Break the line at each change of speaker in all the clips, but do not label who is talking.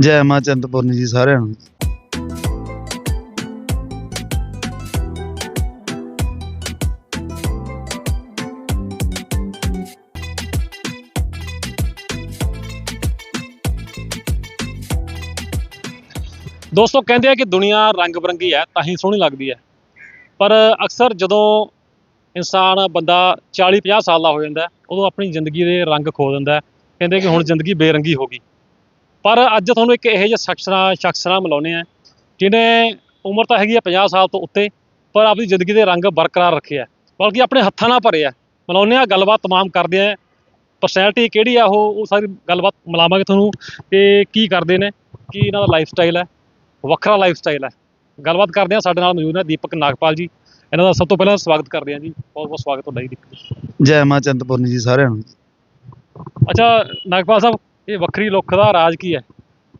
ਜੈ ਮਾਂ ਚੰਦਪੁਰਨੀ ਜੀ ਸਾਰਿਆਂ ਨੂੰ।
ਦੋਸਤੋ, ਕਹਿੰਦੇ ਆ ਕਿ ਦੁਨੀਆ ਰੰਗ ਬਰੰਗੀ ਹੈ, ਤਾਂ ਹੀ ਸੋਹਣੀ ਲੱਗਦੀ ਹੈ। ਪਰ ਅਕਸਰ ਜਦੋਂ ਇਨਸਾਨ ਬੰਦਾ 40 50 ਸਾਲ ਦਾ ਹੋ ਜਾਂਦਾ ਉਦੋਂ ਆਪਣੀ ਜ਼ਿੰਦਗੀ ਦੇ ਰੰਗ ਖੋ ਦਿੰਦਾ ਕਹਿੰਦੇ ਕਿ ਹੁਣ ਜ਼ਿੰਦਗੀ ਬੇਰੰਗੀ ਹੋ ਗਈ। ਪਰ ਅੱਜ ਤੁਹਾਨੂੰ ਇੱਕ ਇਹੋ ਜਿਹਾ ਸ਼ਖਸ ਨਾਲ ਸ਼ਖਸ ਨਾਲ ਮਿਲਾਉਂਦੇ ਆ ਜਿਹਨੇ ਉਮਰ ਤਾਂ ਹੈਗੀ ਆ 50 ਸਾਲ ਤੋਂ ਉੱਤੇ ਪਰ ਆਪਣੀ ਜ਼ਿੰਦਗੀ ਦੇ ਰੰਗ ਬਰਕਰਾਰ ਰੱਖੇ ਆ। ਬਲਕਿ ਆਪਣੇ ਹੱਥਾਂ ਨਾਲ ਭਰੇ ਆ। ਮਿਲਾਉਂਦੇ ਆ ਗੱਲਬਾਤ ਤਮਾਮ ਕਰਦੇ ਆ ਪਰਸਨੈਲਿਟੀ ਕਿਹੜੀ ਆ ਉਹ ਉਹ ਸਾਰੀ ਗੱਲਬਾਤ ਮਿਲਾਵਾਂਗੇ ਤੁਹਾਨੂੰ ਕਿ ਕੀ ਕਰਦੇ ਨੇ ਕੀ ਇਹਨਾਂ ਦਾ ਲਾਈਫ ਸਟਾਈਲ ਹੈ ਵੱਖਰਾ ਲਾਈਫ ਸਟਾਈਲ ਹੈ ਗੱਲਬਾਤ ਕਰਦੇ ਹਾਂ ਸਾਡੇ ਨਾਲ ਮੌਜੂਦ ਹੈ ਦੀਪਕ ਨਾਗਪਾਲ ਜੀ। ਇਹਨਾਂ ਦਾ ਸਭ ਤੋਂ ਪਹਿਲਾਂ ਸਵਾਗਤ ਕਰਦੇ ਹਾਂ ਜੀ। ਬਹੁਤ ਬਹੁਤ ਸਵਾਗਤ ਤੁਹਾਡਾ ਜੀ ਦੀਪਕ ਜੀ।
ਜੈ ਮਾਂ ਚੰਦਪੁਰਨੀ ਜੀ ਸਾਰਿਆਂ ਨੂੰ।
ਅੱਛਾ ਨਾਗਪਾਲ ਸਾਹਿਬ ਇਹ ਵੱਖਰੀ ਲੁੱਕ ਦਾ ਰਾਜ ਕੀ ਹੈ?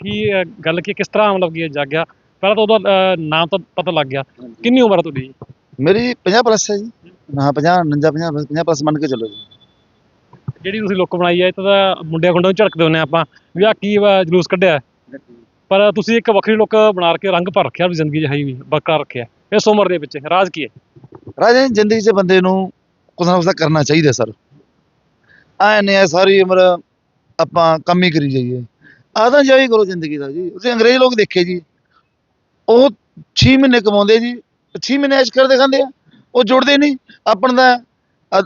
ਕੀ ਅਹ, ਗੱਲ ਕੀ ਕਿਸ ਤਰ੍ਹਾਂ ਮਤਲਬ ਕੀ ਇਹ ਜਾਗਿਆ ਪਹਿਲਾਂ ਤਾਂ ਉਹਦਾ ਅਹ, ਨਾਮ ਤਾਂ ਪਤਾ ਲੱਗ ਗਿਆ। ਕਿੰਨੀ ਉਮਰ ਹੈ ਤੁਹਾਡੀ? ਜੀ?
ਮੇਰੀ 50 ਪਲੱਸ ਹੈ ਜੀ। ਹਾਂ 50 49 50 50 ਪਲੱਸ ਮੰਨ ਕੇ ਚੱਲੋ ਜੀ।
ਜਿਹੜੀ ਤੁਸੀਂ ਲੁੱਕ ਬਣਾਈ ਹੈ ਇਹ ਤਾਂ ਮੁੰਡਿਆਂ ਖੁੰਡਿਆਂ ਨੂੰ ਝੜਕਦੇ ਹੁੰਦੇ ਆਪਾਂ ਵੀ ਆ ਕੀ ਵਾ ਜਲੂਸ ਕੱਢਿਆ ਹੈ। ਪਰ ਤੁਸੀਂ ਇੱਕ ਵੱਖਰੀ ਲੁੱਕ ਬਣਾ ਕੇ ਰੰਗ ਭਰ ਰੱਖਿਆ ਵੀ ਜ਼ਿੰਦਗੀ 'ਚ ਹੈ ਹੀ ਵੀ ਬਰਕਰਾਰ ਰੱਖਿਆ ਇਸ ਉਮਰ ਦੇ ਵਿੱਚ ਰਾਜ ਕੀ ਹੈ?
ਰਾਜੇ ਜ਼ਿੰਦਗੀ 'ਚ ਬੰਦੇ ਨੂੰ ਕੁਛ ਨਾ ਤਾਂ ਕਰਨਾ ਚਾਹੀਦਾ ਸਰ। ਐ ਹੈ ਸਾਰੀ ਉਮਰ ਆਪਾਂ ਕੰਮ ਹੀ ਕਰੀ ਜਾਈਏ। ਆਹ ਆਦਾ ਜਾਈ ਕਰੋ ਜ਼ਿੰਦਗੀ ਦਾ ਜੀ। ਤੁਸੀਂ ਅੰਗਰੇਜ਼ ਲੋਕ ਦੇਖੇ ਜੀ। ਉਹ 6 ਮਹੀਨੇ ਕਮਾਉਂਦੇ ਜੀ। 6 ਮਹੀਨੇ ਐਸ਼ ਕਰਦੇ ਖਾਂਦੇ ਆ। ਉਹ ਜੋੜਦੇ ਨਹੀਂ। ਆਪਣ ਦਾ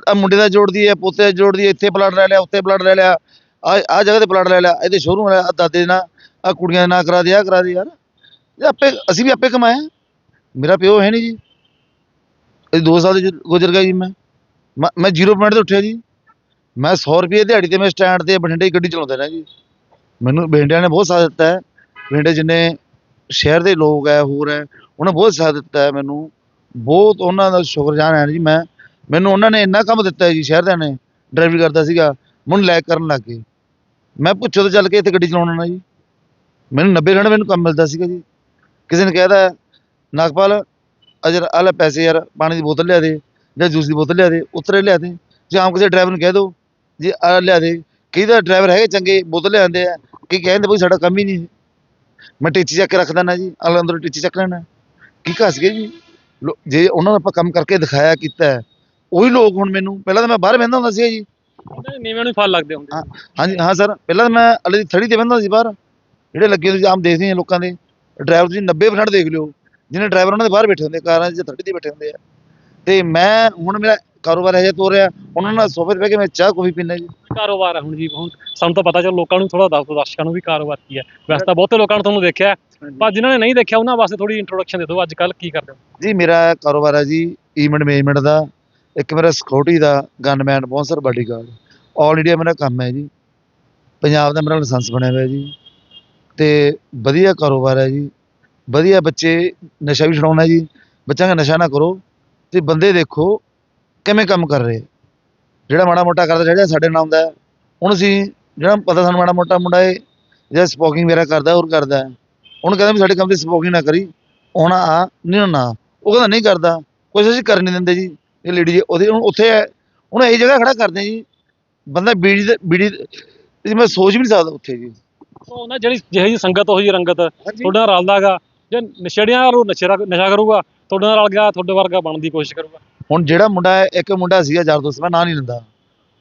ਆ ਮੁੰਡੇ ਦਾ ਜੋੜਦੀ ਹੈ, ਪੋਤੇ ਦਾ ਜੋੜਦੀ ਹੈ, ਇੱਥੇ ਪਲਾਟ ਲੈ ਲਿਆ, ਉੱਥੇ ਪਲਾਟ ਲੈ ਲਿਆ। ਆ ਆ ਜਗ੍ਹਾ ਤੇ ਪਲਾਟ ਲੈ ਲਿਆ। ਇਹਦੇ ਸ਼ੋਰੂਮ ਲੈ ਆ ਦਾਦੇ ਦੇ ਨਾਂ ਆ ਕੁੜੀਆਂ ਦੇ ਨਾਂ ਕਰਾ ਦੇ ਆ ਕਰਾ ਦੇ ਯਾਰ। ਇਹ ਆਪੇ, ਅਸੀਂ ਵੀ ਆਪੇ ਕਮਾਇਆ ਮੇਰਾ ਪਿਓ ਹੈ ਨਹੀਂ ਜੀ। ਇਹ ਦੋ ਸਾਲ ਦੇ ਗੁਜ਼ਰ ਗਿਆ ਜੀ ਮੈਂ। ਮੈਂ- ਮੈਂ 0 ਪੁਆਇੰਟ ਤੇ ਉੱਠਿਆ ਜੀ। ਮੈਂ 100 ਰੁਪਏ ਦਿਹਾੜੀ ਤੇ ਮੈਂ ਸਟੈਂਡ ਤੇ ਬਠਿੰਡੇ ਗੱਡੀ ਚਲਾਉਂਦਾ ਰਿਹਾ ਜੀ। ਮੈਨੂੰ ਬਠਿੰਡਿਆਂ ਨੇ ਬਹੁਤ ਸਾਥ ਦਿੱਤਾ ਹੈ। ਬਠਿੰਡੇ ਜਿੰਨੇ ਸ਼ਹਿਰ ਦੇ ਲੋਕ ਹੈ, ਹੋਰ ਹੈ, ਉਹਨਾਂ ਬਹੁਤ ਸਾਥ ਦਿੱਤਾ ਹੈ ਮੈਨੂੰ। ਬਹੁਤ ਉਹਨਾਂ ਦਾ ਸ਼ੁਕਰਜਾਨ ਹੈ ਜੀ ਮੈਂ। ਮੈਨੂੰ ਉਹਨਾਂ ਨੇ ਇੰਨਾ ਕੰਮ ਦਿੱਤਾ ਜੀ ਸ਼ਹਿਰ ਨੇ। ਡਰਾਈਵਿੰਗ ਕਰਦਾ ਸੀਗਾ, ਮੈਨੂੰ ਲੈਕ ਕਰਨ ਲੱਗ ਗਏ। ਮੈਂ ਪੁੱਛੋ ਤੋਂ ਚੱਲ ਕੇ ਇੱਥੇ ਗੱਡੀ ਚਲਾਉਣਾ ਨਾ ਜੀ। ਮੈਨੂੰ 90 ਘੰਟੇ ਮੈਨੂੰ ਕੰਮ ਮਿਲਦਾ ਸੀਗਾ ਜੀ। ਕਿਸੇ ਨੇ ਕਹਿਦਾ ਨਾਗਪਾਲ ਅਜਰ ਆਲੇ ਪੈਸੇ ਯਾਰ, ਪਾਣੀ ਦੀ ਬੋਤਲ ਲਿਆ ਦੇ ਜਾਂ ਜੂਸ ਦੀ ਬੋਤਲ ਲਿਆ ਦੇ, ਉਤਰੇ ਲਿਆ ਦੇ। ਜਾਂ ਆਮ ਕਿਸੇ ਡਰਾਈਵਰ ਨੂੰ ਕਹਿ ਦਿਓ ਜੀ ਆ ਲਿਆ ਦੇ। ਕਈ ਤਾਂ ਡਰਾਈਵਰ ਹੈਗੇ ਚੰਗੇ ਬੋਤਲ ਲਿਆਉਂਦੇ ਆ। ਕੀ ਕਹਿੰਦੇ ਬਈ ਸਾਡਾ ਕੰਮ ਹੀ ਨਹੀਂ। ਮੈਂ ਟੀਚੀ ਚੱਕ ਕੇ ਰੱਖ ਦਿੰਦਾ ਜੀ ਅਗਲੇ ਅੰਦਰ ਟੀਚੀ ਚੱਕ ਲੈਣਾ ਕੀ ਘਸ ਗਏ ਜੀ? ਲੋ- ਜੇ ਉਹਨਾਂ ਨੂੰ ਆਪਾਂ ਕੰਮ ਕਰਕੇ ਦਿਖਾਇਆ ਕੀਤਾ ਹੈ, ਉਹੀ ਲੋਕ ਹੁਣ ਮੈਨੂੰ ਪਹਿਲਾਂ ਤਾਂ ਮੈਂ ਬਾਹਰ ਬਹਿੰਦਾ ਹੁੰਦਾ ਸੀ ਜੀ।
ਉਹਨਾਂ ਦੇ ਨੀਵੇਂ ਨੂੰ ਫਲ ਲੱਗਦੇ ਹੁੰਦੇ
ਹਾਂ। ਹਾਂਜੀ ਹਾਂ ਸਰ ਪਹਿਲਾਂ ਤਾਂ ਮੈਂ ਅਲੇ ਦੀ ਥੜੀ ਤੇ ਬਹਿੰਦਾ ਸੀ ਬਾਹਰ। ਜਿਹੜੇ ਲੱਗੇ ਤੁਸੀਂ ਆਮ ਦੇਖਦੇ ਆ ਲੋਕਾਂ ਦੇ। ਡਰਾਈਵਰ ਤੁਸੀਂ 90% ਦੇਖ ਲਿਓ। ਜਿਹਨੇ ਡਰਾਈਵਰ ਉਹਨਾਂ ਦੇ ਬਾਹਰ ਬੈਠੇ ਹੁੰਦੇ ਕਾਰਾਂ 'ਚ ਥੜੀ ਤੇ ਬੈਠੇ ਹੁੰਦੇ ਆ। ਤੇ ਮੈਂ ਹੁਣ ਮੇਰਾ ਕਾਰੋਬਾਰ ਇਹ ਤੋਰ ਰਿਹਾ ਉਹਨਾਂ ਨਾਲ ਸੋਫੇ ਤੇ ਬਹਿ ਕੇ ਮੈਂ ਚਾਹ ਕੌਫੀ ਪੀਂਦਾ ਜੀ।
ਕਾਰੋਬਾਰ ਹੈ ਹੁਣ ਜੀ? ਹੁਣ ਸਾਨੂੰ ਤਾਂ ਪਤਾ ਚੱਲ ਲੋਕਾਂ ਨੂੰ ਥੋੜਾ ਦੱਸ ਦਿਓ ਦਰਸ਼ਕਾਂ ਨੂੰ ਵੀ ਕਾਰੋਬਾਰ ਕੀ ਹੈ ਵੈਸੇ ਤਾਂ ਬਹੁਤੇ ਲੋਕਾਂ ਨੂੰ ਤੁਹਾਨੂੰ ਦੇਖਿਆ। ਹੈ, ਪਰ ਜਿਨ੍ਹਾਂ ਨੇ ਨਹੀਂ ਦੇਖਿਆ ਉਹਨਾਂ ਵਾਸਤੇ ਥੋੜੀ ਇੰਟਰੋਡਕਸ਼ਨ ਦੇ ਦਿਓ। ਅੱਜ ਕੱਲ ਕੀ ਕਰਦੇ ਹੋ?
ਜੀ ਮੇਰਾ ਕਾਰੋਬਾਰ ਹੈ ਜੀ ਈਵੈਂਟ ਮੈਨੇਜਮੈਂਟ ਦਾ। ਇੱਕ ਮੇਰਾ ਸਿਕਿਉਰਿਟੀ ਦਾ gunman bouncer bodyguard all India ਮੇਰਾ ਕੰਮ ਹੈ ਜੀ। ਪੰਜਾਬ ਦਾ ਮੇਰਾ ਲਾਇਸੈਂਸ ਬਣਿਆ ਹੋਇਆ ਜੀ। ਤੇ ਵਧੀਆ ਕਾਰੋਬਾਰ ਹੈ ਜੀ। ਵਧੀਆ ਬੱਚੇ ਨਸ਼ਾ ਵੀ ਛਡਾਉਣਾ ਜੀ। ਬੱਚਿਆਂ ਦਾ ਨਸ਼ਾ ਨਾ ਕਰੋ। ਤੇ ਬੰਦੇ ਦੇਖੋ ਕਿਵੇਂ ਕੰਮ ਕਰ ਰਹੇ? ਜਿਹੜਾ ਮਾੜਾ ਮੋਟਾ ਕਰਦਾ ਜਿਹੜਾ ਸਾਡੇ ਨਾਮ ਦਾ ਹੈ, ਹੁਣ ਅਸੀਂ ਜਿਹੜਾ ਪਤਾ ਸਾਨੂੰ ਮਾੜਾ ਮੋਟਾ ਮੁੰਡਾ ਇਹ ਜਿਹੜਾ ਸਪੋਕਿੰਗ ਵਗੈਰਾ ਕਰਦਾ ਹੋਰ ਕਰਦਾ। ਉਹਨੂੰ ਕਹਿੰਦਾ ਵੀ ਸਾਡੇ ਕੰਮ ਤੇ ਸਪੋਕਿੰਗ ਨਾ ਕਰੀ। ਹੁਣ ਆ ਨਹੀਂ ਨਾ ਉਹ ਕਹਿੰਦਾ ਨਹੀਂ ਕਰਦਾ। ਕੁਛ ਅਸੀਂ ਕਰ ਨਹੀਂ ਦਿੰਦੇ ਜੀ। ਇਹ ਲੇਡੀ ਉਹਦੇ ਹੁਣ ਉੱਥੇ ਹੈ ਹੁਣ ਇਹ ਜਗ੍ਹਾ ਖੜਾ ਕਰਦੇ ਜੀ। ਬੰਦਾ ਬੀੜੀ ਬੀੜੀ ਮੈਂ ਸੋਚ ਵੀ ਨਹੀਂ ਸਕਦਾ ਉੱਥੇ ਜੀ।
ਉਹ ਉਹਨਾਂ ਜਿਹੜੀ ਜਿਹੀ ਜਿਹੀ ਸੰਗਤ ਉਹੀ ਰੰਗਤ ਤੁਹਾਡੇ ਨਾਲ ਰਲਦਾਗਾ ਜੇ ਨਸ਼ੇੜੀਆਂ ਨਾਲ ਨਸ਼ਾ ਨਸ਼ਾ ਕਰੂਗਾ ਤੁਹਾਡੇ ਨਾਲ ਰਲ ਗਿਆ ਤੁਹਾਡੇ ਵਰਗਾ ਬਣਨ ਦੀ ਕੋਸ਼ਿਸ਼ ਕਰੂਗਾ।
ਹੁਣ ਜਿਹੜਾ ਮੁੰਡਾ ਇੱਕ ਮੁੰਡਾ ਸੀਗਾ ਯਾਰ ਦੋਸਤ, ਮੈਂ ਨਾਂ ਨਹੀਂ ਲੈਂਦਾ।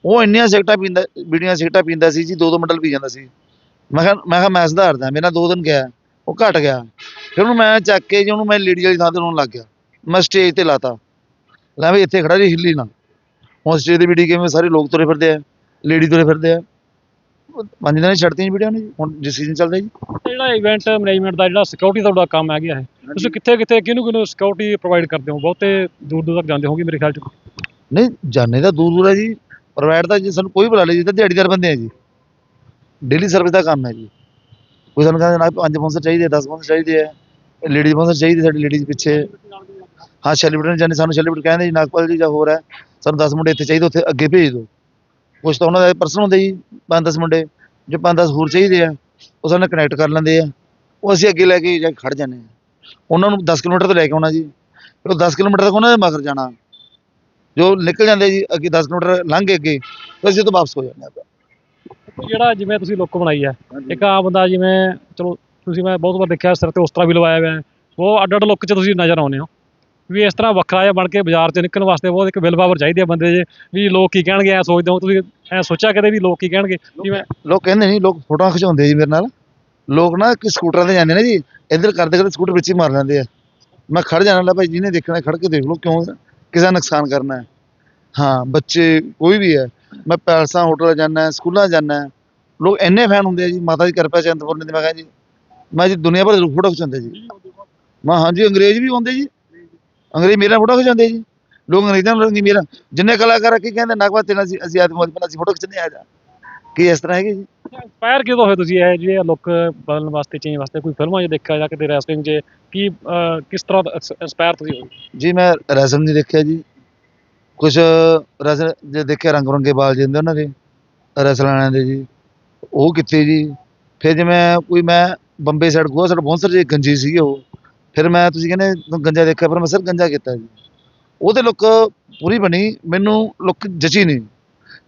ਉਹ ਇੰਨੀਆਂ ਸਿਗਰਟਾਂ ਪੀਂਦਾ, ਬੀੜੀਆਂ ਸਿਗਰਟਾਂ ਪੀਂਦਾ ਸੀ ਜੀ ਦੋ ਦੋ ਮੰਡਲ ਪੀ ਜਾਂਦਾ ਸੀ। ਮੈਂ ਕਿਹਾ ਮੈਂ ਕਿਹਾ ਮੈਂ ਸੁਧਾਰਦਾ, ਮੇਰਾ ਦੋ ਦਿਨ ਗਿਆ, ਉਹ ਘਟ ਗਿਆ। ਫਿਰ ਉਹਨੂੰ ਮੈਂ ਚੱਕ ਕੇ ਜੀ, ਉਹਨੂੰ ਮੈਂ ਲੇਡੀ ਵਾਲੀ ਥਾਂ ਤੇ ਲਾਉਣ ਲੱਗ ਗਿਆ। ਮੈਂ ਸਟੇਜ ਤੇ ਲਾਤਾ। ਲੈ ਵੀ ਇੱਥੇ ਖੜਾ ਜੀ, ਹਿੱਲੀ ਨਾ। ਹੁਣ ਸਟੇਜ ਤੇ ਵੀਡੀਓ ਕਿਵੇਂ, ਸਾਰੇ ਲੋਕ ਤੁਰੇ ਫਿਰਦੇ ਆ ਲੇਡੀ ਤੁਰੇ ਫਿਰਦੇ ਆ। ਪੰਜ ਦਿਨਾਂ ਦੀ ਛੱਡਤੀਆਂ ਵੀਡੀਓ ਨੇ ਜੀ ਹੁਣ ਡਿਸੀਜਨ ਚੱਲਦਾ ਜੀ।
ਤੇ ਜਿਹੜਾ ਇਵੈਂਟ ਮੈਨੇਜਮੈਂਟ ਦਾ ਜਿਹੜਾ ਸਿਕਿਉਰਿਟੀ ਤੁਹਾਡਾ ਕੰਮ ਹੈ ਗਿਆ ਹੈ ਤੁਸੀਂ ਕਿੱਥੇ ਕਿੱਥੇ ਕਿਹਨੂੰ ਕਿਹਨੂੰ ਸਿਕਿਉਰਿਟੀ ਪ੍ਰੋਵਾਈਡ ਕਰਦੇ ਹੋ? ਬਹੁਤੇ ਦੂਰ ਦੂਰ ਤੱਕ ਜਾਂਦੇ ਹੋਗੇ ਮੇਰੇ ਖਿਆਲ ਚ?
ਨਹੀਂ ਜਾਣੇ ਤਾਂ ਦੂਰ ਦੂਰ ਹੈ ਜੀ। ਪ੍ਰਾਈਵੇਟ ਤਾਂ ਜੀ ਸਾਨੂੰ ਕੋਈ ਬੁਲਾ ਲੇ ਜੀ ਤਾਂ ਦਿਹਾੜੀਦਾਰ ਬੰਦੇ ਆ ਜੀ। ਡੇਲੀ ਸਰਵਿਸ ਦਾ ਕੰਮ ਹੈ ਜੀ। ਕੋਈ ਸਾਨੂੰ ਕਹਿੰਦਾ ਨਾ ਪੰਜ ਪੰਜ ਚਾਹੀਦੇ 10 ਪੰਜ ਚਾਹੀਦੇ ਆ। ਲੇਡੀਜ਼ ਪੰਜ ਚਾਹੀਦੇ ਸਾਡੀ ਲੇਡੀਜ਼ ਪਿੱਛੇ। ਹਾਂ ਸੈਲੀਬ੍ਰਿਟੀ ਜਾਨੇ ਸਾਨੂੰ ਸੈਲੀਬ੍ਰਿਟੀ ਕਹਿੰਦੇ ਜੀ ਨਾਗਪਾਲ ਜੀ ਜਾਂ ਹੋਰ ਹੈ ਸਾਨੂੰ 10 ਮੁੰਡੇ ਇੱਥੇ ਚਾਹੀਦੇ ਉੱਥੇ ਅੱਗੇ ਭੇਜ ਦਿਓ। ਕੁਛ ਤਾਂ ਉਹਨਾਂ ਦਾ ਪਰਸਨ ਹੁੰਦੇ ਜੀ ਪੰਜ 10 ਮੁੰਡੇ ਜੋ ਪੰਜ 10 ਹੋਰ ਚਾਹੀਦੇ ਆ ਉਹ ਸਾਨੂੰ ਕਨੈਕਟ ਕਰ ਲੈਂਦੇ ਆ। ਉਹ ਅਸੀਂ ਅੱਗੇ ਲੈ ਕੇ ਜਾ ਖੜ ਜਾਂਦੇ ਆ। ਉਹਨਾਂ ਨੂੰ 10 ਕਿਲੋਮੀਟਰ ਤੋਂ ਲੈ ਕੇ ਆਉਣਾ ਜੀ। ਫਿਰ ਉਹ 10 ਕਿਲੋਮੀਟਰ ਤੱਕ ਉਹਨਾਂ ਦੇ ਮਗਰ ਜਾਣਾ। ਜੋ ਨਿਕਲ ਜਾਂਦੇ ਜੀ ਅੱਗੇ 10 ਕਿਲੋਮੀਟਰ ਲੰਘ ਕੇ ਅੱਗੇ ਅਸੀਂ ਤੋਂ ਵਾਪਸ ਹੋ ਜਾਂਦੇ ਆਪਾਂ।
ਜਿਹੜਾ ਜਿਵੇਂ ਤੁਸੀਂ ਲੁੱਕ ਬਣਾਈ ਹੈ ਇੱਕ ਆ ਬੰਦਾ ਜਿਵੇਂ ਚਲੋ ਤੁਸੀਂ ਮੈਂ ਬਹੁਤ ਵਾਰ ਦੇਖਿਆ ਸਿਰ ਤੇ ਉਸਤਰਾ ਵੀ ਲਵਾਇਆ ਹੋਇਆ ਹੈ। ਉਹ ਅੱਡ ਅੱਡ ਲੁੱਕ 'ਚ ਤੁਸੀਂ ਨਜ਼ਰ ਆਉਂਦੇ ਹੋ। ਵੀ ਇਸ ਤਰ੍ਹਾਂ ਵੱਖਰਾ ਜਿਹਾ ਬਣ ਕੇ ਬਾਜ਼ਾਰ 'ਚ ਨਿਕਲਣ ਵਾਸਤੇ ਬਹੁਤ ਇੱਕ ਵਿਲ ਪਾਵਰ ਚਾਹੀਦੀ ਹੈ ਬੰਦੇ ਜੇ ਵੀ ਲੋਕ ਕੀ ਕਹਿਣਗੇ, ਐ ਸੋਚਦੇ ਹੋ, ਤੁਸੀਂ ਐ ਸੋਚਿਆ ਕਦੇ ਵੀ ਲੋਕ ਕੀ ਕਹਿਣਗੇ? ਜਿਵੇਂ
ਲੋਕ ਕਹਿੰਦੇ ਨਹੀਂ, ਲੋਕ ਫੋਟੋਆਂ ਖਿਚਾਉਂਦੇ ਜੀ ਮੇਰੇ ਨਾਲ। ਲੋਕ ਨਾ ਕਿ ਸਕੂਟਰਾਂ ਤੇ ਜਾਂਦੇ ਨੇ ਜੀ, ਇੱਧਰ ਕਰਦੇ ਕਰਦੇ ਸਕੂਟਰ ਵਿੱਚ ਹੀ ਮਾਰ ਲੈਂਦੇ ਆ। ਮੈਂ ਖੜ ਜਾਣਾ ਲੈ ਭਾਈ, ਜਿਹਨੇ ਦੇਖਣਾ ਖੜ ਕੇ ਦੇਖ ਲਓ ਕਿਉਂ ਕਿਸੇ ਦਾ ਨੁਕਸਾਨ ਕਰਨਾ ਹੈ। ਹਾਂ, ਬੱਚੇ ਕੋਈ ਵੀ ਹੈ, ਮੈਂ ਪੈਲਸਾਂ ਹੋਟਲ ਜਾਂਦਾ, ਸਕੂਲਾਂ ਜਾਂਦਾ, ਲੋਕ ਇੰਨੇ ਫੈਨ ਹੁੰਦੇ ਆ ਜੀ, ਮਾਤਾ ਦੀ ਕਿਰਪਾ ਚੰਦਪੁਰ ਨੇ ਤੇ ਮੈਂ ਕਿਹਾ ਜੀ, ਮੈਂ ਜੀ ਦੁਨੀਆ ਭਰ ਦੇ ਫੋਟੋ ਖਿਚਾਉਂਦੇ ਜੀ। ਮੈਂ ਹਾਂਜੀ, ਅੰਗਰੇਜ਼ ਵੀ ਆਉਂਦੇ ਜੀ। ਅੰਗਰੇਜ਼ ਮੇਰਾ ਫੋਟੋ ਖਿਚਾਉਂਦੇ ਜੀ। ਲੋਕ ਅੰਗਰੇਜ਼ਾਂ ਨੂੰ ਮੇਰਾ ਜਿੰਨੇ ਕਲਾਕਾਰ ਕੀ ਕਹਿੰਦੇ? ਨਾਗਵਾ ਤੇਨਾ ਸੀ ਅਸੀਂ ਆਦਮੀ ਪਹਿਲਾਂ ਅਸੀਂ ਫੋਟੋ ਖਿੱਚਣੇ ਆ ਜਾ ਕੀ ਇਸ ਤਰ੍ਹਾਂ ਹੈਗੇ ਜੀ?
ਇੰਸਪਾਇਰ ਕਿਦੋਂ ਹੋਏ ਤੁਸੀਂ ਇਹ ਜਿਹੜੇ ਲੁੱਕ ਬਦਲਣ ਵਾਸਤੇ ਚੇਂਜ ਵਾਸਤੇ? ਕੋਈ ਫਿਲਮਾਂ 'ਚ ਦੇਖਿਆ ਜਾਂ ਕਿਤੇ ਰੈਸਲਿੰਗ 'ਚ ਕੀ ਕਿਸ ਤਰ੍ਹਾਂ ਇੰਸਪਾਇਰ ਤੁਸੀਂ ਹੋਏ?
ਜੀ ਮੈਂ ਰੈਸਲ ਨਹੀਂ ਦੇਖਿਆ ਜੀ। ਕੁਝ ਰੈਸਲ ਜੇ ਦੇਖਿਆ ਰੰਗ ਬਰੰਗੇ ਬਾਲ ਜੀ ਹੁੰਦੇ ਉਹਨਾਂ ਦੇ ਰੈਸਲ ਵਾਲਿਆਂ ਦੇ ਜੀ। ਉਹ ਕਿੱਥੇ ਜੀ। ਫਿਰ ਜਿਵੇਂ ਕੋਈ ਮੈਂ Bombay side Goa side bouncer ਜੇ ਗੰਜੀ ਸੀਗੇ ਉਹ। ਫਿਰ ਮੈਂ ਤੁਸੀਂ ਕਹਿੰਦੇ ਗੰਜਾ ਦੇਖਿਆ ਪਰ ਮੈਂ ਸਰ ਗੰਜਾ ਕੀਤਾ ਜੀ। ਉਹਦੇ ਲੁੱਕ ਪੂਰੀ ਬਣੀ ਮੈਨੂੰ ਲੁੱਕ ਜਚੀ ਨਹੀਂ।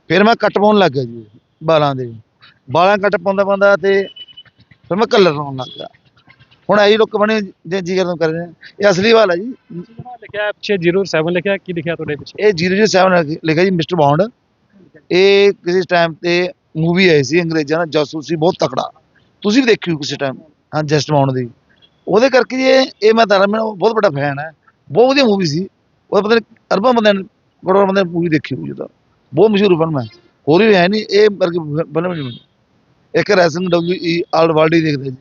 ਫਿਰ ਮੈਂ ਕੱਟ ਪਾਉਣ ਲੱਗ ਗਿਆ ਜੀ ਬਾਲਾਂ ਦੇ। ਬਾਲਾਂ ਕੱਟ ਪਾਉਂਦਾ ਪਾਉਂਦਾ ਤੇ ਫਿਰ ਮੈਂ ਕਲਰ ਲਾਉਣ ਲੱਗ ਗਿਆ। ਹੁਣ ਇਹੀ ਲੁੱਕ ਬਣੀ ਜੇ ਜੀ ਕਰਨ ਕਰ ਰਹੇ। ਹਾਂ। ਇਹ ਅਸਲੀ ਵਾਲਾ ਜੀ।
ਲਿਖਿਆ ਪਿੱਛੇ 07 ਲਿਖਿਆ ਕੀ ਲਿਖਿਆ ਤੁਹਾਡੇ ਪਿੱਛੇ?
ਇਹ 007 ਲਿਖਿਆ ਜੀ ਮਿਸਟਰ ਬੌਂਡ। ਇਹ ਕਿਸੇ ਟਾਈਮ ਤੇ ਮੂਵੀ ਆਈ ਸੀ ਅੰਗਰੇਜ਼ਾਂ ਦਾ ਜਾਸੂਸੀ ਬਹੁਤ ਤਕੜਾ। ਤੁਸੀਂ ਵੀ ਦੇਖੀ ਹੋਈ ਕਿਸੇ ਟਾਈਮ ਹਾਂ ਜਸਟ ਬੌਂਡ ਦੀ। ਉਹਦੇ ਕਰਕੇ ਜੀ ਇਹ ਇਹ ਮੈਂ ਤਾਂ ਮੇਰਾ ਬਹੁਤ ਵੱਡਾ ਫੈਨ ਹੈ। ਬਹੁਤ ਵਧੀਆ ਮੂਵੀ ਸੀ। ਉਹ ਪਤਾ ਨਹੀਂ ਅਰਬਾਂ ਬੰਦਿਆਂ ਨੇ ਕਰੋੜਾਂ ਬੰਦਿਆਂ ਨੇ ਮੂਵੀ ਦੇਖੀ ਹੋਈ ਉਹਦਾ ਬਹੁਤ ਮਸ਼ਹੂਰ ਫਿਲਮ ਹੈ। ਹੋਰ ਵੀ ਹੈ ਨਹੀਂ ਇਹ ਵਰਗੀ ਫਿਲਮ ਨਹੀਂ ਇੱਕ wrestling W E all world ਹੀ ਦੇਖਦੇ ਜੀ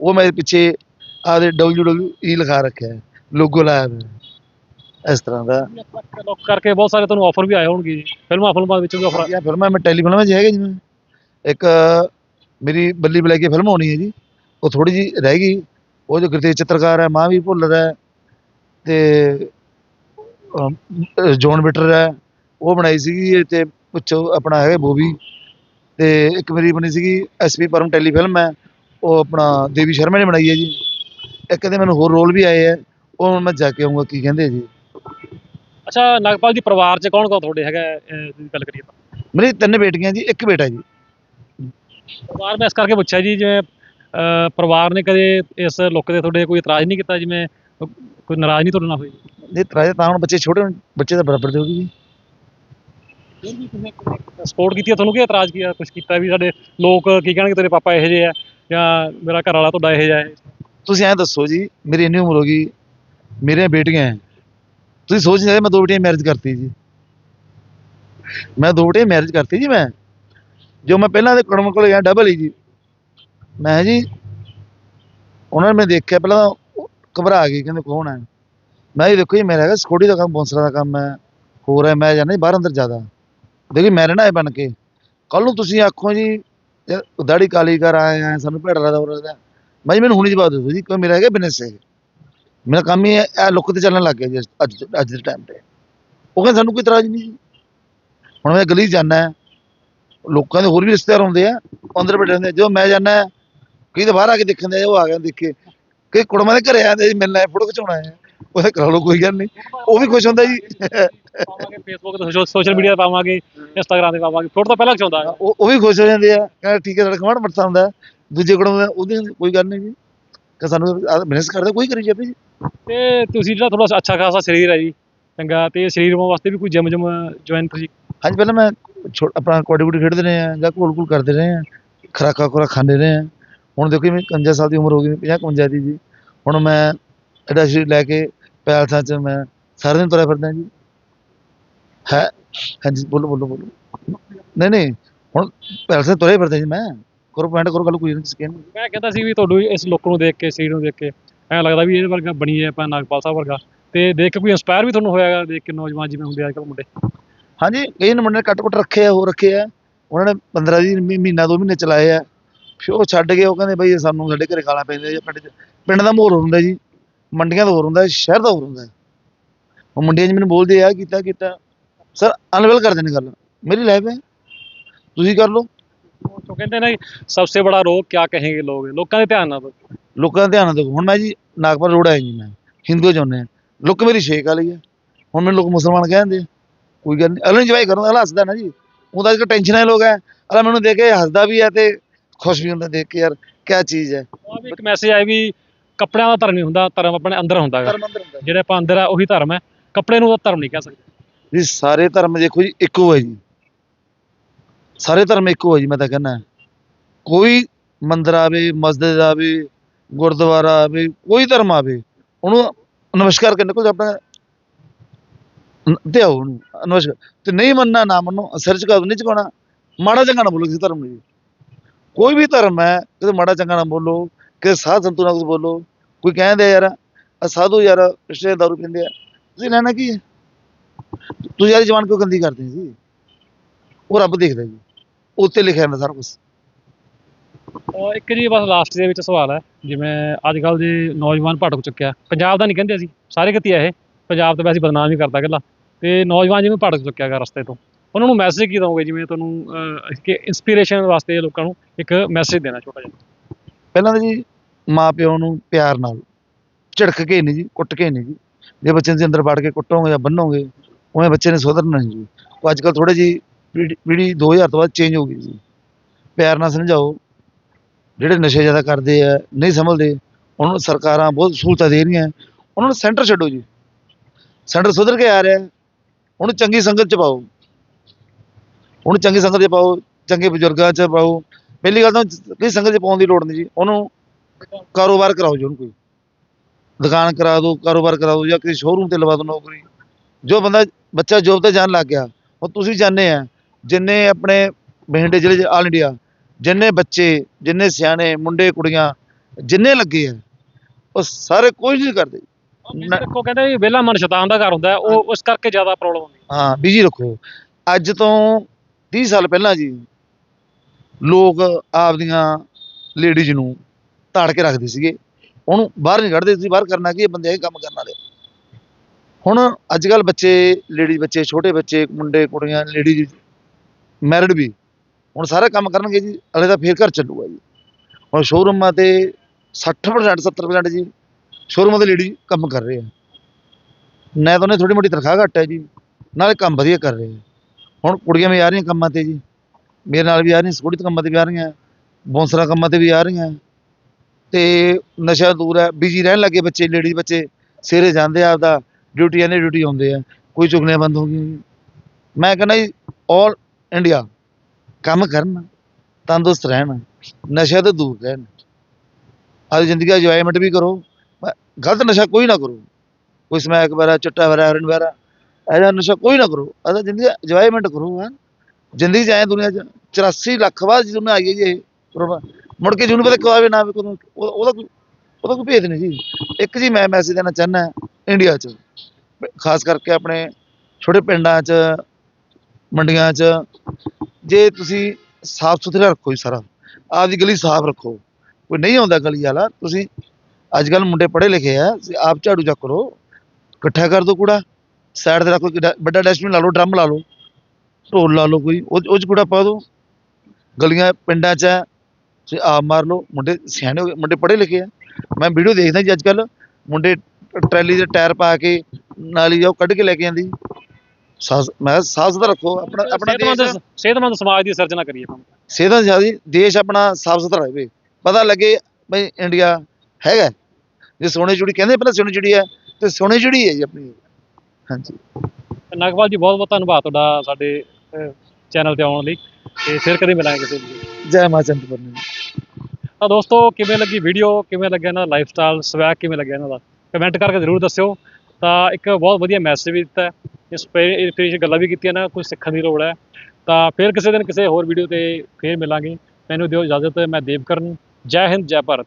ਉਹ ਮੇਰੇ ਪਿੱਛੇ ਆਦੇ ਡਬਲਯੂ ਡਬਲਯੂ ਈ ਲਿਖਾ ਰੱਖਿਆ ਹੈ। ਲੋਗੋ ਲਾਇਆ ਹੋਇਆ ਹੈ। ਇਸ ਤਰ੍ਹਾਂ ਦਾ।
ਲੁੱਕ ਕਰਕੇ ਬਹੁਤ ਸਾਰੇ ਤੁਹਾਨੂੰ ਆਫਰ ਵੀ ਆਏ ਹੋਣਗੇ ਜੀ। ਫਿਲਮਾਂ ਫਿਲਮਾਂ ਵਿੱਚ ਵੀ ਆਫਰ
ਇਹ ਫਿਲਮਾਂ ਮੈਂ ਟੈਲੀਫਿਲਮਾਂ 'ਚ ਹੈਗੇ ਜਿਵੇਂ ਇੱਕ ਮੇਰੀ ਬੱਲੀ ਬਲੈ ਕੇ ਫਿਲਮ ਹੋਣੀ ਹੈ ਜੀ। ਉਹ ਥੋੜੀ ਜੀ ਰਹਿ ਗਈ। ਉਹ ਜੋ ਗੁਰਤੇਜ ਚਿੱਤਰਕਾਰ ਹੈ ਮਾਂ ਵੀ ਭੁੱਲਰ ਹੈ ਤੇ ਜੌਨ ਬਿਟਰ ਹੈ ਉਹ ਬਣਾਈ ਸੀਗੀ ਤੇ ਪੁੱਛੋ ਆਪਣਾ ਹੈਗਾ ਬੋਬੀ ਤੇ ਇੱਕ ਮੇਰੀ ਬਣੀ ਸੀਗੀ ਐਸਪੀ ਪਰਮ ਟੈਲੀਫਿਲਮ ਹੈ ਉਹ ਆਪਣਾ ਦੇਵੀ ਸ਼ਰਮਾ ਨੇ ਬਣਾਈ ਹੈ ਜੀ। ਇੱਕ ਦੇ ਮੈਨੂੰ ਹੋਰ ਰੋਲ ਵੀ ਆਏ ਹੈ ਉਹ ਮੈਂ ਜਾ ਕੇ ਆਉਂਗਾ ਕੀ ਕਹਿੰਦੇ ਜੀ।
ਅੱਛਾ ਨਾਗਪਾਲ ਜੀ ਪਰਿਵਾਰ 'ਚ ਕੌਣ ਕੌਣ ਤੁਹਾਡੇ ਹੈਗਾ ਗੱਲ ਕਰੀਏ ਤਾਂ?
ਮੇਰੀ ਤਿੰਨ ਬੇਟੀਆਂ ਜੀ ਇੱਕ ਬੇਟਾ ਜੀ।
ਪਰਿਵਾਰ ਮੈਂ ਇਸ ਕਰਕੇ ਪੁੱਛਿਆ ਜੀ ਜਿਵੇਂ ਪਰਿਵਾਰ ਨੇ ਕਦੇ ਇਸ ਲੁੱਕ ਦੇ ਤੁਹਾਡੇ ਕੋਈ ਇਤਰਾਜ਼ ਨਹੀਂ ਕੀਤਾ ਜਿਵੇਂ ਕੋਈ ਨਾਰਾਜ਼ ਨਹੀਂ ਤੁਹਾਡੇ ਨਾਲ ਹੋਈ?
ਨਹੀਂ ਤਰਾਜਾ ਤਾਂ ਹੁਣ ਬੱਚੇ ਛੋਟੇ ਬੱਚੇ ਤਾਂ ਬਰਾਬਰ ਦੇ ਹੋਗੇ ਜੀ।
ਸਪੋਰਟ ਕੀਤੀ ਤੁਹਾਨੂੰ ਕਿ ਇਤਰਾਜ਼ ਕੀਤਾ ਕੁਝ ਕੀਤਾ ਵੀ ਸਾਡੇ ਲੋਕ ਕੀ ਕਹਿਣਗੇ ਤੇਰੇ ਪਾਪਾ ਇਹੋ ਜਿਹੇ ਆ ਜਾਂ ਮੇਰਾ ਘਰ ਵਾਲਾ ਤੁਹਾਡਾ ਇਹੋ ਜਿਹਾ ਹੈ?
ਤੁਸੀਂ ਐਂ ਦੱਸੋ ਜੀ ਮੇਰੀ ਇੰਨੀ ਉਮਰ ਹੋ ਗਈ ਮੇਰੀਆਂ ਬੇਟੀਆਂ ਹੈ। ਤੁਸੀਂ ਸੋਚ ਨਹੀਂ ਸਕਦੇ ਮੈਂ ਦੋ ਬੇਟੀਆਂ ਮੈਰਿਜ ਕਰਤੀ ਜੀ। ਮੈਂ ਦੋ ਬੇਟੀਆਂ ਮੈਰਿਜ ਕਰਤੀ ਜੀ ਮੈਂ। ਜੋ ਮੈਂ ਪਹਿਲਾਂ ਦੇ ਕੁੜਮ ਕੋਲ ਗਿਆ ਡਬਲ ਹੀ ਜੀ। ਮੈਂ ਜੀ, ਉਹਨਾਂ ਨੇ ਮੈਂ ਦੇਖਿਆ, ਪਹਿਲਾਂ ਤਾਂ ਉਹ ਘਬਰਾ ਗਏ, ਕਹਿੰਦੇ ਕੌਣ ਹੈ? ਮੈਂ ਜੀ ਦੇਖੋ ਜੀ, ਮੇਰਾ ਹੈਗਾ ਸਿਕਿਉਰਟੀ ਦਾ ਕੰਮ ਬੌਂਸਰਾਂ ਦਾ ਕੰਮ ਹੈ, ਹੋਰ ਹੈ, ਮੈਂ ਜਾਣਾ ਜੀ ਬਾਹਰ ਅੰਦਰ ਜ਼ਿਆਦਾ। ਦੇਖੋ ਜੀ, ਮੈਂ ਰਹਿਣਾ ਹੈ ਬਣ ਕੇ। ਕੱਲ ਨੂੰ ਤੁਸੀਂ ਆਖੋ ਜੀ, ਯਾਰ ਦਾੜੀ ਕਾਲੀ ਕਰ ਆਏ ਆ, ਸਾਨੂੰ ਭੇੜਾ ਦਾ ਹੋਰ ਦਾ ਮੈਂ ਜੀ, ਮੈਨੂੰ ਹੁਣੀ ਜਵਾਬ ਦੇ ਦਿਓ ਜੀ ਕਿਉਂ ਮੇਰਾ ਹੈਗਾ ਬਿਜ਼ਨਸ ਹੈ ਮੇਰਾ ਕੰਮ ਹੀ ਇਹ ਲੁੱਕ ਤੇ ਚੱਲਣ ਲੱਗ ਗਿਆ ਜੀ ਅੱਜ ਅੱਜ ਦੇ ਟਾਈਮ ਤੇ। ਉਹ ਕਹਿੰਦੇ, ਸਾਨੂੰ ਕੋਈ ਇਤਰਾਜ਼ ਨਹੀਂ ਜੀ। ਹੁਣ ਮੈਂ ਗਲੀ 'ਚ ਜਾਣਾ ਹੈ ਲੋਕਾਂ ਦੇ ਹੋਰ ਵੀ ਰਿਸ਼ਤੇਦਾਰ ਹੁੰਦੇ ਆ ਅੰਦਰ ਬੈਠੇ ਹੁੰਦੇ ਆ। ਜਦੋਂ ਮੈਂ ਜਾਣਾ ਕਈ ਤਾਂ ਬਾਹਰ ਆ ਕੇ ਦੇਖਣ ਦੇ ਉਹ ਆ ਗਏ ਦੇਖੇ ਕਈ ਕੁੜਮਾਂ ਦੇ ਘਰੇ ਆਉਂਦੇ ਜੀ ਮਿਲਣਾ ਹੈ ਫੋਟੋ ਖਿਚਾਉਣਾ ਹੈ ਉਹਦੇ ਕਰਾ ਲਓ ਕੋਈ ਗੱਲ ਨਹੀਂ। ਉਹ ਵੀ ਖੁਸ਼ ਹੁੰਦਾ ਜੀ।
ਪਾਵਾਂਗੇ ਫੇਸਬੁੱਕ ਤੇ ਸੋਸ਼ਲ ਮੀਡੀਆ ਤੇ ਪਾਵਾਂਗੇ ਇੰਸਟਾਗ੍ਰਾਮ ਤੇ ਪਾਵਾਂਗੇ। ਫੋਟੋ ਤਾਂ ਪਹਿਲਾਂ ਖਿਚਾਉਂਦਾ। ਹੈ
ਉਹ ਉਹ ਵੀ ਖੁਸ਼ ਹੋ ਜਾਂਦੇ ਆ। ਕਹਿੰਦਾ ਠੀਕ ਹੈ ਸਾਡਾ ਕਮਾਂਡ ਮਰਤਾ ਹੁੰਦਾ। ਦੂਜੇ ਉਹਦੇ ਕੋਈ ਗੱਲ ਨਹੀਂ ਜੀ। ਕਿ ਸਾਨੂੰ ਬਿਜ਼ਨਸ ਕਰਦੇ ਕੋਈ ਕਰੀ ਜਾਵੇ ਜੀ।
ਤੇ ਤੁਸੀਂ ਜਿਹੜਾ ਥੋੜਾ ਅੱਛਾ ਖਾਸਾ ਸਰੀਰ ਹੈ ਜੀ ਚੰਗਾ ਤੇ ਸਰੀਰ ਵਾਸਤੇ ਵੀ ਕੋਈ ਜਿਮ ਜਿਮ ਜੁਆਇਨ ਤੁਸੀਂ
ਹਾਂਜੀ ਪਹਿਲਾਂ ਮੈਂ ਆਪਣਾ ਕਬੱਡੀ ਕੁੱਡੀ ਖੇਡਦੇ ਰਹੇ ਆ ਜਾਂ ਘੋਲ ਘੋਲ ਕਰਦੇ ਰਹੇ ਆ ਖਰਾਕਾ ਖੁਰਾ ਖਾਂਦੇ ਰਹੇ ਆ ਹੁਣ ਦੇਖੋ ਮੈਂ 55 ਸਾਲ ਦੀ ਉਮਰ ਹੋ ਗਈ 50 55 ਦੀ ਜੀ। ਹੁਣ ਮੈਂ ਐਡਾ ਸ਼ਰੀਰ ਲੈ ਕੇ ਪੈਲਸਾਂ 'ਚ ਮੈਂ ਸਾਰੇ ਦਿਨ ਤੁਰਿਆ ਫਿਰਦਾ ਜੀ। ਹੈ ਹਾਂਜੀ ਬੋਲੋ ਬੋਲੋ ਬੋਲੋ। ਨਹੀਂ ਨਹੀਂ ਹੁਣ ਪੈਲਸਾਂ ਤੁਰਿਆ ਫਿਰਦਾ ਜੀ ਮੈਂ। ਕਰੋ ਪੁਆਇੰਟ ਕਰੋ ਗੱਲ ਕੋਈ ਨਹੀਂ ਸਕੇਨ
ਮੈਂ ਕਹਿੰਦਾ ਸੀ ਵੀ ਤੁਹਾਨੂੰ ਇਸ ਲੁੱਕ ਨੂੰ ਦੇਖ ਕੇ ਸਰੀਰ ਨੂੰ ਦੇਖ ਕੇ ਐਂ ਲੱਗਦਾ ਵੀ ਇਹਦੇ ਵਰਗਾ ਬਣੀਏ ਆਪਾਂ ਨਾਗਪਾਲ ਸਾਹਿਬ ਵਰਗਾ। ਤੇ ਦੇਖ ਕੇ ਕੋਈ ਇੰਸਪਾਇਰ ਵੀ ਤੁਹਾਨੂੰ ਹੋਇਆਗਾ ਦੇਖ ਕੇ ਨੌਜਵਾਨ ਜਿਵੇਂ ਹੁੰਦੇ ਅੱਜ ਕੱਲ੍ਹ ਮੁੰਡੇ?
ਹਾਂਜੀ ਕਈ ਮੁੰਡੇ ਨੇ ਕੱਟ ਕੁੱਟ ਰੱਖੇ ਆ ਹੋਰ ਰੱਖੇ ਆ। ਉਹਨਾਂ ਨੇ 15 ਦੀ ਮਹੀਨਾ ਦੋ ਮਹੀਨੇ ਚਲਾਏ ਆ। ਉਹ ਛੱਡ ਗਏ ਉਹ ਕਹਿੰਦੇ ਬਈ ਸਾਨੂੰ ਸਾਡੇ ਘਰੇ ਖਾਣਾ ਪੈਂਦਾ ਜੀ ਪਿੰਡ 'ਚ ਪਿੰਡ ਦਾ ਮਾਹੌਲ ਹੁੰਦਾ ਜੀ ਮੰਡੀਆਂ ਦਾ ਹੋਰ ਹੁੰਦਾ ਸ਼ਹਿਰ ਦਾ ਹੋਰ ਹੁੰਦਾ। ਉਹ ਮੰਡੀਆਂ 'ਚ ਮੈਨੂੰ ਬੋਲਦੇ ਆ ਕੀਤਾ ਕੀਤਾ। ਸਰ ਅਨਵੈਲ ਕਰ ਦੇਣੀ ਗੱਲ ਮੇਰੀ ਲਾਈਫ ਹੈ। ਤੁਸੀਂ ਕਰ ਲਓ।
ਉਹ ਕਹਿੰਦੇ ਨੇ ਸਭ ਤੋਂ ਬੜਾ ਰੋਗ ਕਿਆ ਕਹੇਂਗੇ ਲੋਕ ਲੋਕਾਂ ਦੇ ਧਿਆਨ ਨਾਲ।
ਲੋਕਾਂ ਦਾ ਧਿਆਨ ਦੇਖੋ। ਹੁਣ ਮੈਂ ਜੀ ਨਾਗਪੁਰ ਰੋਡ ਆਇਆ ਜੀ ਮੈਂ ਹਿੰਦੂ ਆ। ਲੁੱਕ ਮੇਰੀ ਸ਼ੇਖ ਵਾਲੀ ਹੈ। ਹੁਣ ਮੈਨੂੰ ਲੋਕ ਮੁਸਲਮਾਨ ਕਹਿੰਦੇ ਕੋਈ ਗੱਲ ਨਹੀਂ ਅਗਲੇ ਇੰਜੋਏ ਕਰੋ ਅਗਲਾ ਹੱਸਦਾ ਨਾ ਜੀ। ਉਹਦਾ ਅੱਜ ਟੈਨਸ਼ਨ ਹੈ ਲੋਕ ਹੈ। ਅਗਲਾ ਮੈਨੂੰ ਦੇਖ ਕੇ ਹੱਸਦਾ ਵੀ ਹੈ ਤੇ ਖੁਸ਼ ਵੀ ਹੁੰਦਾ ਦੇਖ ਕੇ ਯਾਰ ਕਿਆ ਚੀਜ਼ ਹੈ।
ਆ ਵੀ ਇੱਕ ਮੈਸੇਜ ਆਇਆ ਵੀ ਕੱਪੜਿਆਂ ਦਾ ਧਰਮ ਨਹੀਂ ਹੁੰਦਾ ਧਰਮ ਆਪਣੇ ਅੰਦਰ ਹੁੰਦਾ ਹੈਗਾ
ਧਰਮ ਅੰਦਰ ਹੁੰਦਾ।
ਜਿਹੜੇ ਆਪਾਂ ਅੰਦਰ ਆ ਉਹੀ ਧਰਮ ਹੈ। ਕੱਪੜੇ ਨੂੰ ਤਾਂ ਧਰਮ ਨਹੀਂ ਕਹਿ ਸਕਦੇ।
ਜੀ ਸਾਰੇ ਧਰਮ ਦੇਖੋ ਜੀ ਇੱਕੋ ਹੈ ਜੀ। ਸਾਰੇ ਧਰਮ ਇੱਕੋ ਹੈ ਜੀ ਮੈਂ ਤਾਂ ਕਹਿੰਦਾ। ਕੋਈ ਮੰਦਿਰ ਆਵੇ ਮਸਜਿਦ ਆਵੇ ਗੁਰਦੁਆਰਾ ਆਵੇ ਕੋਈ ਧਰਮ ਆਵੇ ਉਹਨੂੰ ਨਮਸਕਾਰ ਕਰਨ ਕੋਲ ਆਪਣਾ ਦਿਓ ਉਹਨੂੰ ਨਮਸਕਾਰ। ਤੇ ਨਹੀਂ ਮੰਨਣਾ ਨਾ ਮੰਨੋ ਸਿਰ ਝੁਕਾ ਨਹੀਂ ਝੁਕਾਉਣਾ। ਮਾੜਾ ਚੰਗਾ ਨਾ ਬੋਲੋ ਕਿਸੇ ਧਰਮ ਨੂੰ ਜੀ। ਕੋਈ ਵੀ ਧਰਮ ਹੈ, ਕਿਤੇ ਮਾੜਾ ਚੰਗਾ ਨਾ ਬੋਲੋ ਕਿ ਸਾਧ ਸੰਤੂ ਨਾਲ ਕੁਝ ਬੋਲੋ, ਕੋਈ ਕਹਿੰਦੇ ਯਾਰ, ਆਹ ਸਾਧੂ ਯਾਰ ਰਿਸ਼ਤੇ ਦਾਰੂ ਪੀਂਦੇ ਆ, ਤੁਸੀਂ ਲੈਣਾ ਕੀ ਹੈ? ਤੁਸੀਂ ਯਾਰ ਜਵਾਨ ਕਿਉਂ ਗੰਦੀ ਕਰਦੇ ਸੀ? ਉਹ ਰੱਬ ਦੇਖਦਾ ਜੀ, ਉੱਤੇ ਲਿਖਿਆ ਹੁੰਦਾ ਸਾਰਾ ਕੁਝ
ਇੱਕ ਜੀ ਬਸ ਲਾਸਟ ਦੇ ਵਿੱਚ ਸਵਾਲ ਹੈ, ਜਿਵੇਂ ਅੱਜ ਕੱਲ ਦੇ ਨੌਜਵਾਨ ਭਟਕ ਚੁੱਕਿਆ, ਪੰਜਾਬ ਦਾ ਨਹੀਂ ਕਹਿੰਦੇ ਅਸੀਂ, ਸਾਰੇ ਕਿਤੇ ਇਹ, ਪੰਜਾਬ ਤਾਂ ਵੈਸੇ ਬਦਨਾਮ ਹੀ ਕਰਦਾ ਗੱਲਾਂ ਤੇ ਨੌਜਵਾਨ ਜਿਵੇਂ ਭਟਕ ਚੁੱਕਿਆ ਗਾ ਰਸਤੇ ਤੋਂ ਉਹਨਾਂ ਨੂੰ ਮੈਸੇਜ ਕੀ ਦਵੋਗੇ? ਜਿਵੇਂ ਤੁਹਾਨੂੰ ਅਹ, ਕਿ ਇਨਸਪੀਰੇਸ਼ਨ ਵਾਸਤੇ ਲੋਕਾਂ ਨੂੰ ਇੱਕ ਮੈਸੇਜ ਦੇਣਾ ਛੋਟਾ ਜਿਹਾ
ਪਹਿਲਾਂ ਤਾਂ ਜੀ ਮਾਂ ਪਿਓ ਨੂੰ ਪਿਆਰ ਨਾਲ ਝਿੜਕ ਕੇ ਨਹੀਂ ਜੀ ਕੁੱਟ ਕੇ ਨਹੀਂ ਜੀ। ਜੇ ਬੱਚੇ ਦੇ ਅੰਦਰ ਵੜ ਕੇ ਕੁੱਟੋਗੇ ਜਾਂ ਬੰਨੋਗੇ ਉਵੇਂ ਬੱਚੇ ਨੇ ਸੁਧਰਨਾ ਨਹੀਂ ਜੀ। ਉਹ ਅੱਜ ਕੱਲ ਥੋੜੇ ਜੀ ਪੀੜੀ 2000 ਤੋਂ ਬਾਅਦ ਚੇਂਜ ਹੋ ਗਈ ਜੀ। ਪਿਆਰ ਨਾਲ ਸਮਝਾਓ ਜਿਹੜੇ ਨਸ਼ੇ ਜ਼ਿਆਦਾ ਕਰਦੇ ਆ ਨਹੀਂ ਸਮਝਦੇ ਉਹਨਾਂ ਨੂੰ ਸਰਕਾਰਾਂ ਬਹੁਤ ਸਹੂਲਤਾਂ ਦੇ ਰਹੀਆਂ। ਉਹਨਾਂ ਨੂੰ ਸੈਂਟਰ ਛੱਡੋ ਜੀ। ਸੈਂਟਰ ਸੁਧਰ ਕੇ ਆ ਰਿਹਾ। ਉਹਨੂੰ ਚੰਗੀ ਸੰਗਤ ਚ ਪਾਓ। ਉਹਨੂੰ ਚੰਗੀ ਸੰਗਤ ਚ ਪਾਓ ਚੰਗੇ ਬਜ਼ੁਰਗਾਂ ਚ ਪਾਓ। ਪਹਿਲੀ ਗੱਲ ਤਾਂ ਕਿਸੇ ਸੰਗਤ ਚ ਪਾਉਣ ਦੀ ਲੋੜ ਨਹੀਂ ਜੀ। ਉਹਨੂੰ ਕਾਰੋਬਾਰ ਕਰਾਓ ਜੀ ਉਹਨੂੰ ਕੋਈ। ਦੁਕਾਨ ਕਰਾ ਦਿਓ ਕਾਰੋਬਾਰ ਕਰਾ ਦਿਓ ਜਾਂ ਕਿਸੇ ਸ਼ੋਰੂਮ ਤੇ ਲਵਾ ਦਿਓ ਨੌਕਰੀ। ਜੋ ਬੰਦਾ ਬੱਚਾ ਜੋਬ ਤੇ ਜਾਣ ਲੱਗ ਗਿਆ ਉਹ ਤੁਸੀਂ ਜਾਣਦੇ ਆ ਜਿੰਨੇ ਆਪਣੇ ਬਠਿੰਡੇ ਜ਼ਿਲ੍ਹੇ 'ਚ ਆਲ ਇੰਡੀਆ ਜਿੰਨੇ ਬੱਚੇ ਜਿੰਨੇ ਸਿਆਣੇ ਮੁੰਡੇ ਕੁੜੀਆਂ ਜਿੰਨੇ ਲੱਗੇ ਆ ਉਹ ਸਾਰੇ ਕੋਈ ਨਹੀਂ ਕਰਦੇ।
ਦੇਖੋ ਕਹਿੰਦੇ ਵੀ ਵਿਹਲਾ ਮਨ ਸ਼ੈਤਾਨ ਦਾ ਘਰ ਹੁੰਦਾ ਉਹ ਉਸ ਕਰਕੇ ਜ਼ਿਆਦਾ ਪ੍ਰੋਬਲਮ ਹੁੰਦੀ ਹਾਂ
ਬਿਜ਼ੀ ਰੱਖੋ। ਅੱਜ ਤੋਂ 30 ਸਾਲ ਪਹਿਲਾਂ ਜੀ, ਲੋਕ ਆਪਦੀਆਂ ਲੇਡੀਜ਼ ਨੂੰ ਤਾੜ ਕੇ ਰੱਖਦੇ ਸੀਗੇ। ਉਹਨੂੰ ਬਾਹਰ ਨਹੀਂ ਕੱਢਦੇ ਸੀ ਬਾਹਰ ਕਰਨਾ ਕੀ ਇਹ ਬੰਦੇ ਇਹ ਕੰਮ ਕਰਨ ਵਾਲੇ। ਹੁਣ ਅੱਜ ਕੱਲ ਬੱਚੇ ਲੇਡੀਜ਼ ਬੱਚੇ, ਛੋਟੇ ਬੱਚੇ, ਮੁੰਡੇ, ਕੁੜੀਆਂ ਲੇਡੀਜ਼ ਮੈਰਿਡ ਵੀ ਹੁਣ ਸਾਰਾ ਕੰਮ ਕਰਨਗੇ ਜੀ ਅਗਲੇ ਦਾ ਫੇਰ ਘਰ ਚੱਲੂਗਾ ਜੀ। ਹੁਣ ਸ਼ੋਰੂਮਾਂ ਤੇ 60% 70% ਜੀ ਸ਼ੋਰੂਮਾਂ ਦੇ ਲੇਡੀਜ਼ ਕੰਮ ਕਰ ਰਹੇ ਆ। ਨਾ ਤਾਂ ਉਹਨੇ ਥੋੜੀ ਮੋਟੀ ਤਨਖਾਹ ਘੱਟ ਹੈ ਜੀ, ਨਾਲੇ ਕੰਮ ਵਧੀਆ ਕਰ ਰਹੇ ਆ। ਹੁਣ ਕੁੜੀਆਂ ਵੀ ਆ ਰਹੀਆਂ ਕੰਮਾਂ ਤੇ ਜੀ। ਮੇਰੇ ਨਾਲ ਵੀ ਆ ਰਹੀਆਂ ਸਕੂਟੀ ਤੇ ਕੰਮਾਂ ਤੇ ਵੀ ਆ ਰਹੀਆਂ, ਬੌਂਸਰਾ ਕੰਮਾਂ ਤੇ ਵੀ ਆ ਰਹੀਆਂ। ਤੇ ਨਸ਼ਾ ਦੂਰ ਹੈ ਬਿਜ਼ੀ ਰਹਿਣ ਲੱਗੇ ਬੱਚੇ ਲੇਡੀ ਬੱਚੇ, ਸਵੇਰੇ ਜਾਂਦੇ ਆ ਆਪਦਾ ਡਿਊਟੀ ਨੇ ਡਿਊਟੀ ਆਉਂਦੇ ਆ। ਕੋਈ ਚੁਗਲੀਆਂ ਬੰਦ ਹੋ ਗਈਆਂ ਜੀ। ਮੈਂ ਕਹਿੰਦਾ ਜੀ 올 ਇੰਡੀਆ ਕੰਮ ਕਰਨ, ਤੰਦਰੁਸਤ ਰਹਿਣ, ਨਸ਼ਾ ਤੋਂ ਦੂਰ ਰਹਿਣ। ਆਪਦੀ ਜ਼ਿੰਦਗੀ ਦਾ ਇੰਜੋਇਮੈਂਟ ਵੀ ਕਰੋ। ਗਲਤ ਨਸ਼ਾ ਕੋਈ ਨਾ ਕਰੋ। ਕੋਈ ਸਮੈਕ ਵਗੈਰਾ, ਚਿੱਟਾ ਵਗੈਰਾ ਹੈਰੋਇਨ ਵਗੈਰਾ ਇਹੋ ਨਸ਼ਾ ਕੋਈ ਨਾ ਕਰੋ। ਆਦਾ ਜ਼ਿੰਦਗੀ ਇੰਜੋਇਮੈਂਟ ਕਰੋ ਹੈ। ਜ਼ਿੰਦਗੀ 'ਚ ਆਏ ਦੁਨੀਆ 'ਚ 84 ਲੱਖ ਬਾਅਦ ਜਦੋਂ ਆਈ ਹੈ ਜੀ ਇਹ। ਮੁੜ ਕੇ ਜਿਹਨੂੰ ਪਤਾ ਕਵਾਵੇ ਨਾ ਆਵੇ ਉਹਦਾ ਕੋਈ ਉਹਦਾ ਕੋਈ ਭੇਦ ਨਹੀਂ ਜੀ। ਇੱਕ ਜੀ ਮੈਂ ਮੈਸੇਜ ਦੇਣਾ ਚਾਹੁੰਦਾ ਇੰਡੀਆ 'ਚ। ਖਾਸ ਕਰਕੇ ਆਪਣੇ ਛੋਟੇ ਪਿੰਡਾਂ 'ਚ, ਮੰਡੀਆਂ 'ਚ। ਜੇ ਤੁਸੀਂ ਸਾਫ਼ ਸੁਥਰਾ ਰੱਖੋ ਜੀ ਸਾਰਾ। ਆਪਦੀ ਗਲੀ ਸਾਫ਼ ਰੱਖੋ। ਕੋਈ ਨਹੀਂ ਆਉਂਦਾ ਗਲੀ ਵਾਲਾ। ਤੁਸੀਂ ਅੱਜ ਕੱਲ ਮੁੰਡੇ ਪੜ੍ਹੇ ਲਿਖੇ ਆ। ਤੁਸੀਂ ਆਪ ਝਾੜੂ ਚੱਕ ਕਰੋ ਇਕੱਠਾ ਕਰ ਦੋ ਕੂੜਾ। ਸਾਈਡ ਤੇ ਰੱਖੋ ਵੱਡਾ ਡਸਟਬਿਨ ਲਾ ਲਓ ਡਰਮ ਲਾ ਲਓ ਢੋਲ ਲਾ ਲਓ ਕੋਈ ਉਹ ਉਹ 'ਚ ਕੂੜਾ ਪਾ ਦਿਓ ਗਲੀਆਂ ਪਿੰਡਾਂ 'ਚ ਹੈ, ਤੁਸੀਂ ਆਪ ਮਾਰ ਲਓ। ਮੁੰਡੇ ਸਿਆਣੇ ਹੋ ਗਏ ਮੁੰਡੇ ਪੜ੍ਹੇ ਲਿਖੇ ਆ। ਮੈਂ ਵੀਡੀਓ ਦੇਖਦਾ ਜੀ ਅੱਜ ਕੱਲ ਮੁੰਡੇ ਟਰੈਲੀ ਦੇ ਟਾਇਰ ਪਾ ਕੇ ਨਾਲੀ ਜਾਓ ਕੱਢ ਕੇ ਲੈ ਕੇ ਜਾਂਦੀ। ਮੈਂ ਸਾਫ਼ ਸੁਥਰਾ ਰੱਖੋ ਆਪਣਾ ਆਪਣਾ
ਸਿਹਤਮੰਦ
ਦੇਸ਼
ਸਿਹਤਮੰਦ ਸਮਾਜ ਦੀ ਸਿਰਜਣਾ ਕਰੀਏ ਆਪਾਂ।
ਸਿਹਤਾਂ ਜ਼ਿਆਦਾ ਦੇਸ਼ ਆਪਣਾ ਸਾਫ਼ ਸੁਥਰਾ ਰਹੇ। ਪਤਾ ਲੱਗੇ ਬਈ ਇੰਡੀਆ ਹੈਗਾ। ਜੇ ਸੋਨੇ ਚੂੜੀ ਕਹਿੰਦੇ ਪਹਿਲਾਂ ਸੋਨੇ ਚੂੜੀ ਹੈ ਤੇ ਸੋਨੇ ਚੂੜੀ ਹੈ ਜੀ ਆਪਣੀ। ਹਾਂਜੀ।
ਨਗਵਾਲ ਜੀ ਬਹੁਤ ਬਹੁਤ ਧੰਨਵਾਦ ਤੁਹਾਡਾ ਸਾਡੇ ਚੈਨਲ ਤੇ ਆਉਣ ਲਈ ਤੇ ਫਿਰ ਕਦੇ ਮਿਲਾਂਗੇ ਕਿਸੇ ਵੀ
ਜੈ ਮਾਂ ਚੰਦਪੁਰਨੀ
ਤਾਂ ਦੋਸਤੋ ਕਿਵੇਂ ਲੱਗੀ ਵੀਡੀਓ ਕਿਵੇਂ ਲੱਗਿਆ ਇਹਨਾਂ ਦਾ ਲਾਈਫ ਸਟਾਈਲ ਸਵੈਗ ਕਿਵੇਂ ਲੱਗਿਆ ਇਹਨਾਂ ਦਾ? ਕਮੈਂਟ ਕਰਕੇ ਜ਼ਰੂਰ ਦੱਸਿਓ। ਤਾਂ ਇੱਕ ਬਹੁਤ ਵਧੀਆ ਮੈਸੇਜ ਵੀ ਦਿੱਤਾ ਇਸ ਇੰਸਪੀਰੇਸ਼ਨ ਗੱਲਾਂ ਵੀ ਕੀਤੀਆਂ ਨਾ ਕੁਝ ਸਿੱਖਣ ਦੀ ਲੋੜ ਹੈ। ਤਾਂ ਫਿਰ ਕਿਸੇ ਦਿਨ ਕਿਸੇ ਹੋਰ ਵੀਡੀਓ ਤੇ ਫਿਰ ਮਿਲਾਂਗੇ। ਮੈਨੂੰ ਦਿਓ ਇਜਾਜ਼ਤ ਮੈਂ ਦੇਵਕਰਨ। ਜੈ ਹਿੰਦ ਜੈ ਭਾਰਤ।